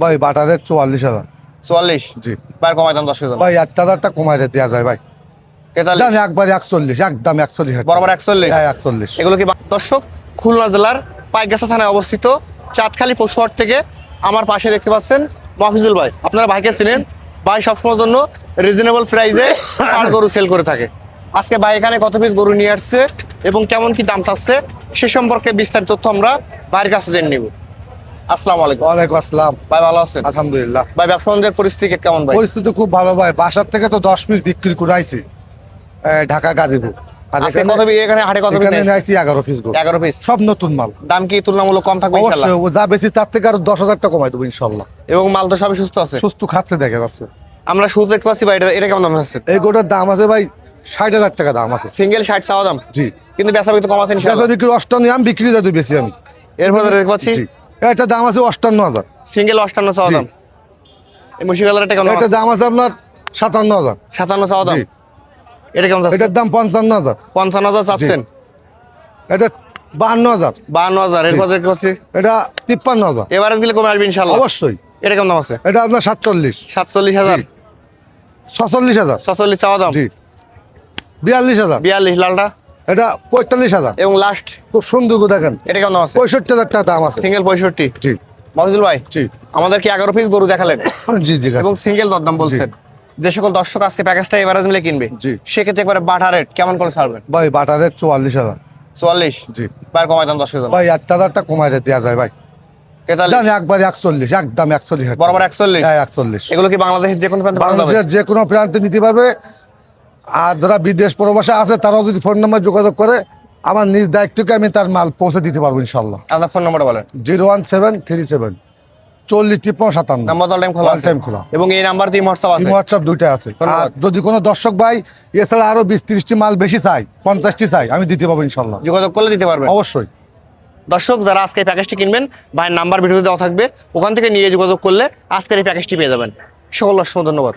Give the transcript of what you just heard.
ভাই বাটারের চুয়াল্লিশ হাজার। চুয়াল্লিশ? জি। বাইর কমাই দাম দশ হাজার। ভাই এক হাজারটা কমাই দেওয়া যায় ভাই। তেতাল্লিশ? একবার একচল্লিশ একদম একচল্লিশ। বরাবর একচল্লিশ? হ্যাঁ একচল্লিশ। এগুলো কি দর্শক খুলনা জেলার পাইকগাছা থানায় অবস্থিত চাঁদখালি পশুহাট থেকে আমার পাশে দেখতে পাচ্ছেন মফিজুল ভাই। আপনারা ভাইকে চিনেন। ভাই সবসময়ের জন্য রিজনেবল প্রাইসে ষাঁড় গরু সেল করে থাকে। আজকে ভাই এখানে কত পিস গরু নিয়ে আসছে এবং কেমন কি দাম চাচ্ছে সে সম্পর্কে বিস্তারিত তথ্য আমরা ভাইয়ের কাছে জেনে নিব। আসসালামু আলাইকুম। ওয়ালাইকুম আসসালাম। ভাই ভালো আছেন? আলহামদুলিল্লাহ। ভাই পরিস্থিতি কেমন ভাই? পরিস্থিতি খুব ভালো ভাই। বাসার থেকে তো দশ পিস বিক্রি করে ঢাকা গাজীপুর। সব নতুন মাল। দাম কি তুলনামূলক কম থাকবে ইনশাল্লাহ অবশ্যই ও যা বেশি তার থেকে আরও দশ হাজার টাকা কমাই দেবো ইনশাল্লাহ এবং মাল তো সবই সুস্থ আছে? সুস্থ খাচ্ছে দেখা যাচ্ছে। আমরা শুরু দেখতে পাচ্ছি ভাই এটা কেমন দাম আছে? এই গোটার দাম আছে ভাই ষাট হাজার টাকা দাম আছে। সিঙ্গেল ষাট চাওয়া দাম? জি। কিন্তু বেচা বিক্রি কম আছে বেচা বিক্রি আমি বিক্রি বেশি আমি। এরপরে দেখতে পাচ্ছি এটা দাম আছে অষ্টান্ন হাজার। সিঙ্গেল অষ্টান্ন চাওয়া। দাম। এই মুশি কালারটা কেমন এটা দাম আছে আপনার সাতান্ন হাজার। সাতান্ন চাওয়া দাম? এটা কেমন এটার দাম পঞ্চান্ন হাজার। পঞ্চান্ন হাজার চাচ্ছেন? এটা বাহান্ন হাজার। বাহান্ন হাজার। এরপর পাচ্ছি। এটা তিপ্পান্ন হাজার। এভারেজ দিলে কমে আসবে ইনশাল্লাহ অবশ্যই। এটা কেমন দাম আছে? এটা আপনার সাতচল্লিশ। সাতচল্লিশ হাজার। ছচল্লিশ হাজার। ছচল্লিশ চাওয়া দাম? জি। বিয়াল্লিশ হাজার। বিয়াল্লিশ লালটা? এটা পঁয়তাল্লিশ হাজার। এবং লাস্ট খুব সুন্দর দেখেন। এটা কেমন দাম আছে? পঁয়ষট্টি হাজার টাকা দাম আছে। সিঙ্গেল পঁয়ষট্টি? জি। মফিজুল ভাই জি। আমাদের কি এগারো পিস গরু দেখালেন? জি জি এবং সিঙ্গেল দরদাম বলছেন। যে সকল দর্শক আজকে প্যাকেজটা এভারেজ মিলে কিনবে জি। সেক্ষেত্রে একবারে বাটা রেট কেমন করে ছাড়বেন? ভাই বাটারের চুয়াল্লিশ হাজার। চুয়াল্লিশ? জি। বাইর কমাই দাম দশ হাজার। ভাই এক হাজারটা কমাই দেওয়া যায় ভাই। একবার একচল্লিশ একদম একচল্লিশ বরাবর একচল্লিশ? হ্যাঁ একচল্লিশ। এগুলো কি বাংলাদেশের যে কোনো প্রান্তে বাংলাদেশের যে কোনো প্রান্তে নিতে পারবে। আর যারা বিদেশ প্রবাসে আছে তারাও যদি ফোন নাম্বার যোগাযোগ করে আমার নিজ দায়িত্বকে আমি তার মাল পৌঁছে দিতে পারব ইনশাল্লাহ আপনার ফোন নম্বরটা বলেন। Zero one seven three seven চল্লিশ তিপ্পান্ন সাতান্ন। নাম্বার তো টাইম খোলা আছে। খোলা। এবং এই নাম্বার দিয়ে হোয়াটসঅ্যাপ আছে। হোয়াটসঅ্যাপ দুইটা আছে। আর যদি কোনো দর্শক ভাই এছাড়া আরও বিশ ত্রিশটি মাল বেশি চাই পঞ্চাশটি চাই আমি দিতে পারব ইনশাল্লাহ যোগাযোগ করলে দিতে পারবেন। অবশ্যই। দর্শক যারা আজকে এই প্যাকেজটি কিনবেন ভাইয়ের নাম্বার ভিডিওতে দেওয়া থাকবে ওখান থেকে নিয়ে যোগাযোগ করলে আজকের এই প্যাকেজটি পেয়ে যাবেন। সকল দর্শক ধন্যবাদ।